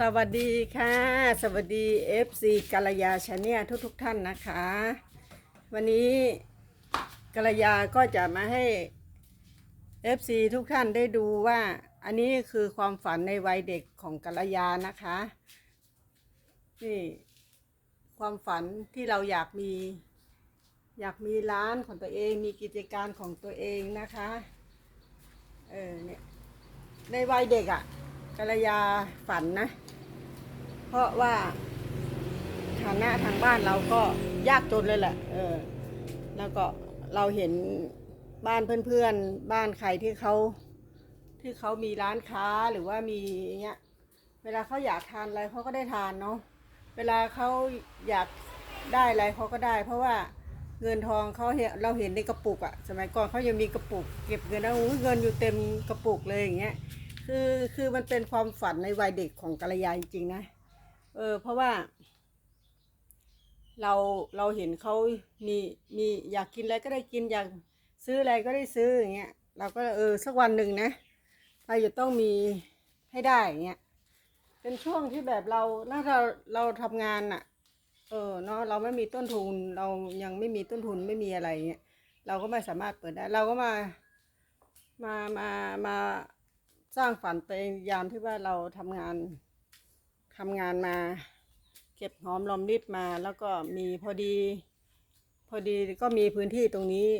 สวัสดีค่ะ สวัสดี FC กัลยาชาแนลทุกทุกท่านนะคะ วันนี้กัลยาก็จะมาให้ FC ทุกท่านได้ดูว่า อันนี้คือความฝันในวัยเด็กของกัลยานะคะนี่ความฝันที่เราอยากมี อยากมีร้านของตัวเอง มีกิจการของตัวเองนะคะ เออเนี่ยในวัยเด็กอะ่ะ กัลยาฝันนะ เพราะว่าฐานะทางบ้านเราก็ยากจนเลยแหละ เออ แล้วก็เราเห็นบ้านเพื่อนๆ บ้านใครที่เขาที่เขามีร้านค้าหรือว่ามีเงี้ย เวลาเขาอยากทานอะไรเขาก็ได้ทานเนาะ เวลาเขาอยากได้อะไรเขาก็ได้ เพราะว่าเงินทองเขาเห็นเราเห็นในกระปุกอะสมัยก่อนเขายังมีกระปุก เก็บเงินนะโอ้ยเงินอยู่เต็มกระปุกเลยอย่างเงี้ย คือคือมันเป็นความฝันในวัยเด็กของกัลยาจริงๆนะ เออ เพราะว่า เราเราเห็นเขามีมีอยากกินอะไรก็ได้กินอยากซื้ออะไรก็ได้ซื้ออย่างเงี้ยเราก็เออสักวันหนึ่งนะเราจะต้องมีให้ได้อย่างเงี้ยเป็นช่วงที่แบบเราถ้าเราเราทำงานอะเออเนาะเราไม่มีต้นทุนเรายังไม่มีต้นทุนไม่มีอะไรเงี้ยเราก็ไม่สามารถเปิดได้ เราก็มามามามา สร้างฝันตัวเองยามที่ว่าเราทำงานทำงานมา เก็บหอมรอมริบมา แล้วก็มีพอดี พอดีก็มีพื้นที่ตรงนี้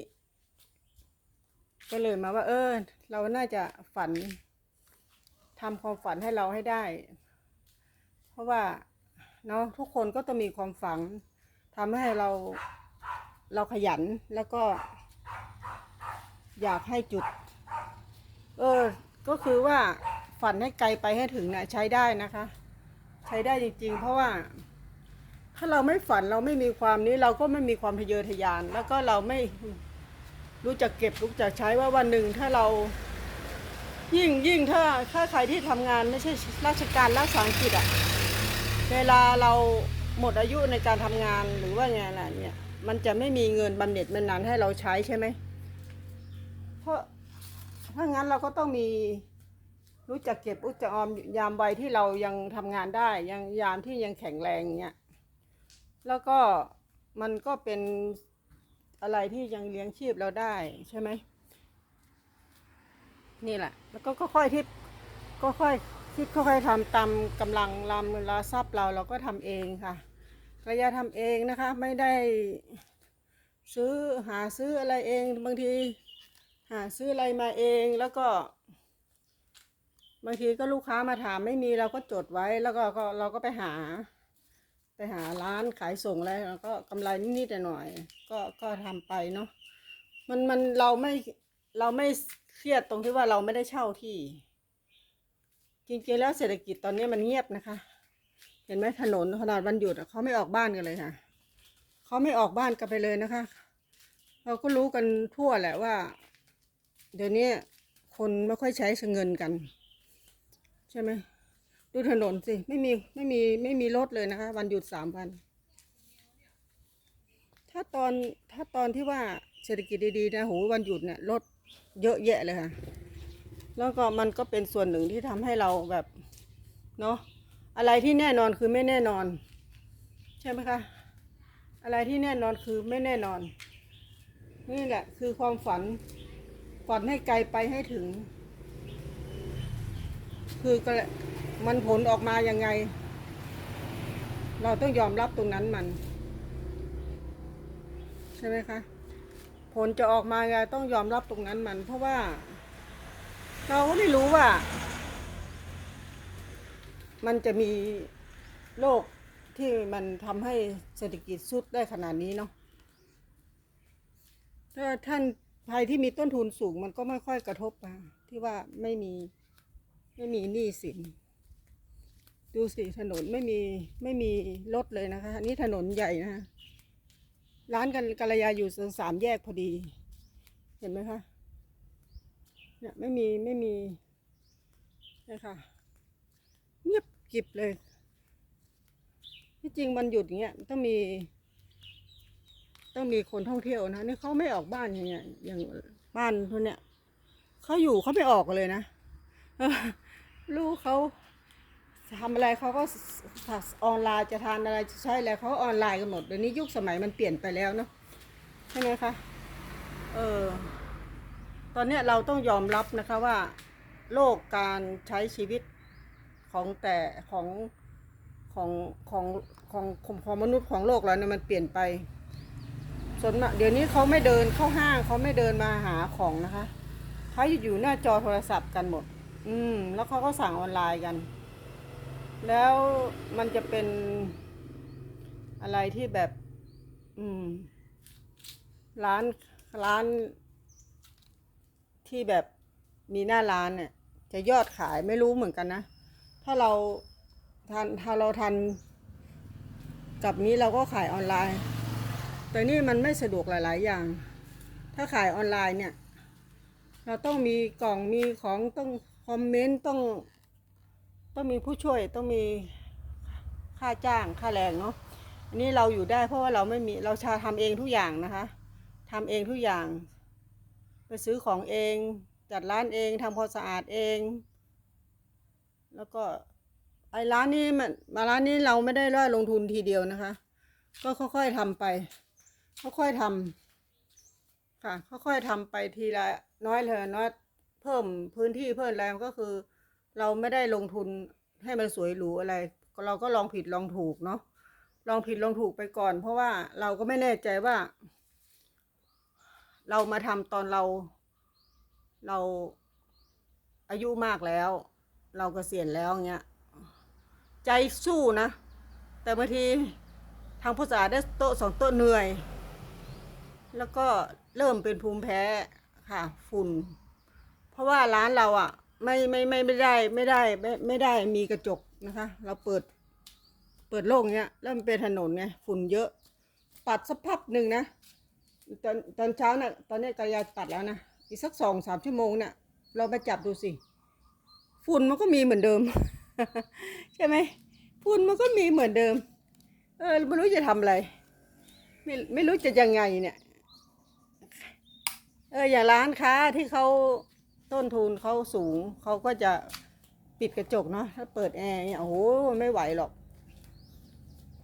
ก็เลยมาว่า เออ เราน่าจะฝันทำความฝันให้เราให้ได้ เพราะว่าเนาะทุกคนก็ต้องมีความฝันทำให้เราเราขยันแล้วก็ อยากให้จุด เออ ก็คือว่าฝันให้ไกลไปให้ถึงนะใช้ได้นะคะ ใช้ได้จริง ๆ เพราะว่า ถ้าเราไม่ฝันเราไม่มีความนี้เราก็ไม่มีความทะเยอทะยาน แล้วก็เราไม่รู้จักเก็บรู้จักใช้ว่าวันหนึ่งถ้าเรายิ่งยิ่งถ้าถ้าใครที่ทำงานไม่ใช่ราชการรักษากิจอะเวลาเราหมดอายุในการทำงานหรือว่าไงล่ะเนี่ย มันจะไม่มีเงินบำเหน็จบำนาญให้เราใช้ใช่ไหมเพราะ ถ้างั้นเราก็ต้องมีรู้จักเก็บรู้จักออมยามวัยที่เรายังทำงานได้ ยังยามที่ยังแข็งแรงเงี้ยแล้วก็มันก็เป็นอะไรที่ยังเลี้ยงชีพเราได้ใช่ไหมนี่แหละ แล้วก็ค่อยๆที่ก็ค่อยคิดค่อยๆทำตามกำลังลำเวลาทรัพย์เราเราก็ทำเองค่ะระยะทำเองนะคะ ไม่ได้ซื้อหาซื้ออะไรเองบางที หาซื้ออะไรมาเองแล้วก็บางทีก็ลูกค้ามาถามไม่มีเราก็จดไว้แล้วก็ก็เราก็ไปหา ไปหาร้านขายส่งอะไรแล้วก็กำไรนิดๆหน่อยๆก็ก็ทำไปเนาะมันมันเราไม่เราไม่เครียดตรงที่ว่าเราไม่ได้เช่าที่ จริงๆแล้วเศรษฐกิจตอนนี้มันเงียบนะคะ เห็นไหมถนนขนาดวันหยุดเขาไม่ออกบ้านกันเลยค่ะเขาไม่ออกบ้านกันไปเลยนะคะ เราก็รู้กันทั่วแหละว่า เดี๋ยวนี้คนไม่ค่อยใช้เงินกัน ใช่ไหมดูถนนสิ ไม่มีไม่มีไม่มีรถเลยนะคะ วันหยุดสามวัน ถ้าตอนถ้าตอนที่ว่าเศรษฐกิจดีๆนะโหวันหยุดเนี่ยรถเยอะแยะเลยค่ะ แล้วก็มันก็เป็นส่วนหนึ่งที่ทำให้เราแบบเนาะอะไรที่แน่นอนคือไม่แน่นอน ใช่ไหมคะอะไรที่แน่นอนคือไม่แน่นอน นี่แหละคือความฝัน ฝันให้ไกลไปให้ถึง คือก็มันผลออกมายังไง เราต้องยอมรับตรงนั้นมัน ใช่ไหมคะ ผลจะออกมาไงต้องยอมรับตรงนั้นมัน เพราะว่า เราก็ไม่รู้ว่า มันจะมีโรคที่มันทำให้เศรษฐกิจสุดได้ขนาดนี้เนาะถ้าท่าน ใครที่มีต้นทุนสูงมันก็ไม่ค่อยกระทบอะที่ว่าไม่มีไม่มีหนี้สิน ดูสิถนนไม่มีไม่มีรถเลยนะคะนนี้ถนนใหญ่นะคะร้านกันกัลยาอยู่สามแยกพอดี เห็นไหมคะเนี่ยไม่มีไม่มีนะคะเงียบกิบเลย ที่จริงมันหยุดอย่างเงี้ยต้องมี ต้องมีคนท่องเที่ยวนะนี่เขาไม่ออกบ้านอย่างเงี้ยอย่างบ้านพวกเนี้ยเขาอยู่เขาไม่ออกเลยนะลูกเขาทำอะไรเขาก็ออนไลน์จะทานอะไรจะใช้อะไรเขาออนไลน์กันหมดเดี๋ยวนี้ยุคสมัยมันเปลี่ยนไปแล้วเนาะใช่ไหมคะเออตอนเนี้ยเราต้องยอมรับนะคะว่า โลกการใช้ชีวิตของแต่ของของของของของของมนุษย์ของโลกเราเนี่ยมันเปลี่ยนไป ส่วนมากเดี๋ยวนี้เขาไม่เดินเข้าห้างเขาไม่เดินมาหาของนะคะเขาอยู่หน้าจอโทรศัพท์กันหมด อืม แล้วเขาก็สั่งออนไลน์กัน แล้วมันจะเป็นอะไรที่แบบ อืม ร้านร้านที่แบบมีหน้าร้านเนี่ย จะยอดขายไม่รู้เหมือนกันนะ ถ้าเราทันถ้าเราทันกับนี้เราก็ขายออนไลน์ แต่นี่มันไม่สะดวกหลาย ๆ อย่าง ถ้าขายออนไลน์เนี่ย เราต้องมีกล่องมีของต้องคอมเมนต์ต้อง ต้องมีผู้ช่วยต้องมีค่าจ้างค่าแรงเนาะอันนี้เราอยู่ได้เพราะว่าเราไม่มีเราชาทำเองทุกอย่างนะคะทำเองทุกอย่าง ไปซื้อของเองจัดร้านเองทำความสะอาดเอง แล้วก็ไอ้ร้านนี้มันมาร้านนี้เราไม่ได้ว่าลงทุนทีเดียวนะคะ ก็ค่อยๆทำไป ค่อยๆทำค่ะ ค่อยๆทำไปทีละน้อยเลยน้อยเพิ่มพื้นที่เพิ่มแรงก็คือ เราไม่ได้ลงทุนให้มันสวยหรูอะไร เราก็ลองผิดลองถูกเนาะลองผิดลองถูกไปก่อน เพราะว่าเราก็ไม่แน่ใจว่า เรามาทำตอนเรา เราอายุมากแล้ว เรากเกษียณแล้วเงี้ยใจสู้นะ แต่บางทีทางภาษาได้โต๊ะสองโต๊ะเหนื่อย แล้วก็เริ่มเป็นภูมิแพ้ค่ะ ฝุ่น เพราะว่าร้านเราอะ ไม่ไม่ไม่ไม่ได้ไม่ได้ไม่ไม่ได้มีกระจกนะคะ เราเปิด เปิดโล่งเนี้ยแล้วมันเป็นถนนไงฝุ่นเยอะ ปัดสักพักหนึ่งนะตอนตอนเช้าน่ะ ตอนนี้กายาปัดแล้วนะอีกสักสองสามชั่วโมงเนี่ยเรามาจับดูสิ ฝุ่นมันก็มีเหมือนเดิม ใช่ไหมฝุ่นมันก็มีเหมือนเดิม เออไม่รู้จะทำอะไร ไม่ไม่รู้จะยังไงเนี่ย เอออย่างร้านค้าที่เขาต้นทุนเขาสูงเขาก็จะปิดกระจกเนาะถ้าเปิดแอร์เนี่ยโอ้โหไม่ไหวหรอก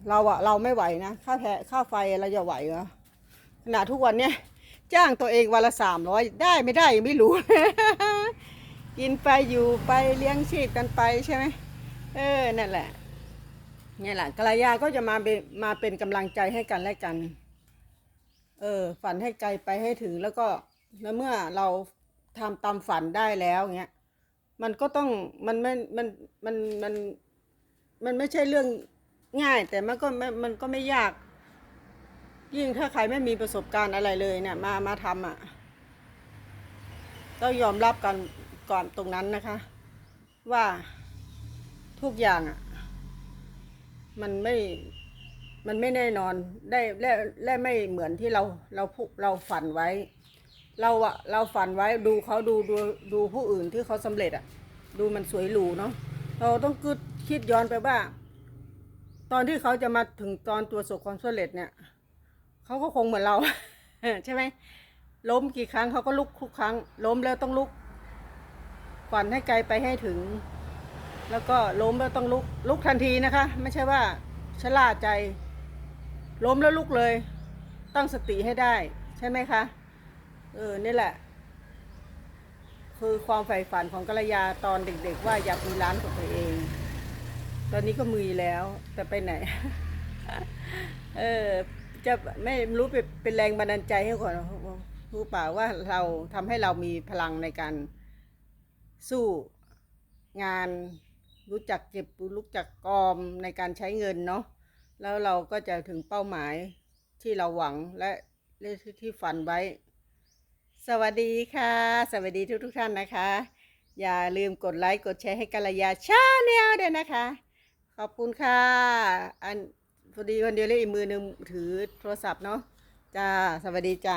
เราอะเราไม่ไหวนะค่าแพค่าไฟเราจะไหวเหรอขนาดทุกวันเนี่ยจ้างตัวเองวันละสามร้อยได้ไม่ได้ยังไม่รู้ กินไปอยู่ไปเลี้ยงชีพกันไปใช่ไหมเออนั่นแหละนี่แหละกระยาก็จะมาเป็นมาเป็นกำลังใจให้กันและกัน เออ ฝันให้ไกลไปให้ถึงแล้วก็ แล้วเมื่อเราทำตามฝันได้แล้วเงี้ยมันก็ต้องมันไม่มันมันมันมันไม่ใช่เรื่องง่าย แต่มันก็ไม่มันก็ไม่ยาก ยิ่งถ้าใครไม่มีประสบการณ์อะไรเลยเนี่ย มามาทำอะต้องยอมรับกันก่อนตรงนั้นนะคะ ว่าทุกอย่างอะ มันไม่มันไม่แน่นอนได้และและไม่เหมือนที่เราเราผู้เราฝันไว้ เราอะเราฝันไว้ดูเขาดูดูดูผู้อื่นที่เขาสำเร็จอะดูมันสวยหรูเนาะเราต้องคิดย้อนไปว่า ตอนที่เขาจะมาถึงตอนตัวสบความสำเร็จเนี่ยเขาก็คงเหมือนเรา ใช่ไหมล้มกี่ครั้งเขาก็ลุกทุกครั้ง ล้มแล้วต้องลุกฝันให้ไกลไปให้ถึง แล้วก็ล้มแล้วต้องลุกลุกทันทีนะคะ ไม่ใช่ว่าชะล่าใจ ล้มแล้วลุกเลย ตั้งสติให้ได้ ใช่ไหมคะ เออนี่แหละ คือความใฝ่ฝันของกัลยาตอนเด็ก ๆ ว่าอยากมีร้านของตัวเอง ตอนนี้ก็มีแล้ว แต่ไปไหน เออ จะไม่รู้เป็นแรงบันดาลใจให้ก่อนรู้เปล่าว่าเราทำให้เรามีพลังในการสู้งานรู้จักเก็บรู้จักกอมในการใช้เงินเนาะแล้วเราก็จะถึงเป้าหมายที่เราหวังและที่ฝันไว้ สวัสดีค่ะ สวัสดีทุกทุกท่านนะคะ อย่าลืมกดไลค์กดแชร์ให้กัลยาชาแนลด้วยนะคะ ขอบคุณค่ะ อันพอดีคนเดียวเลยอีกมือหนึ่งถือโทรศัพท์เนาะจ้าสวัสดีจ้า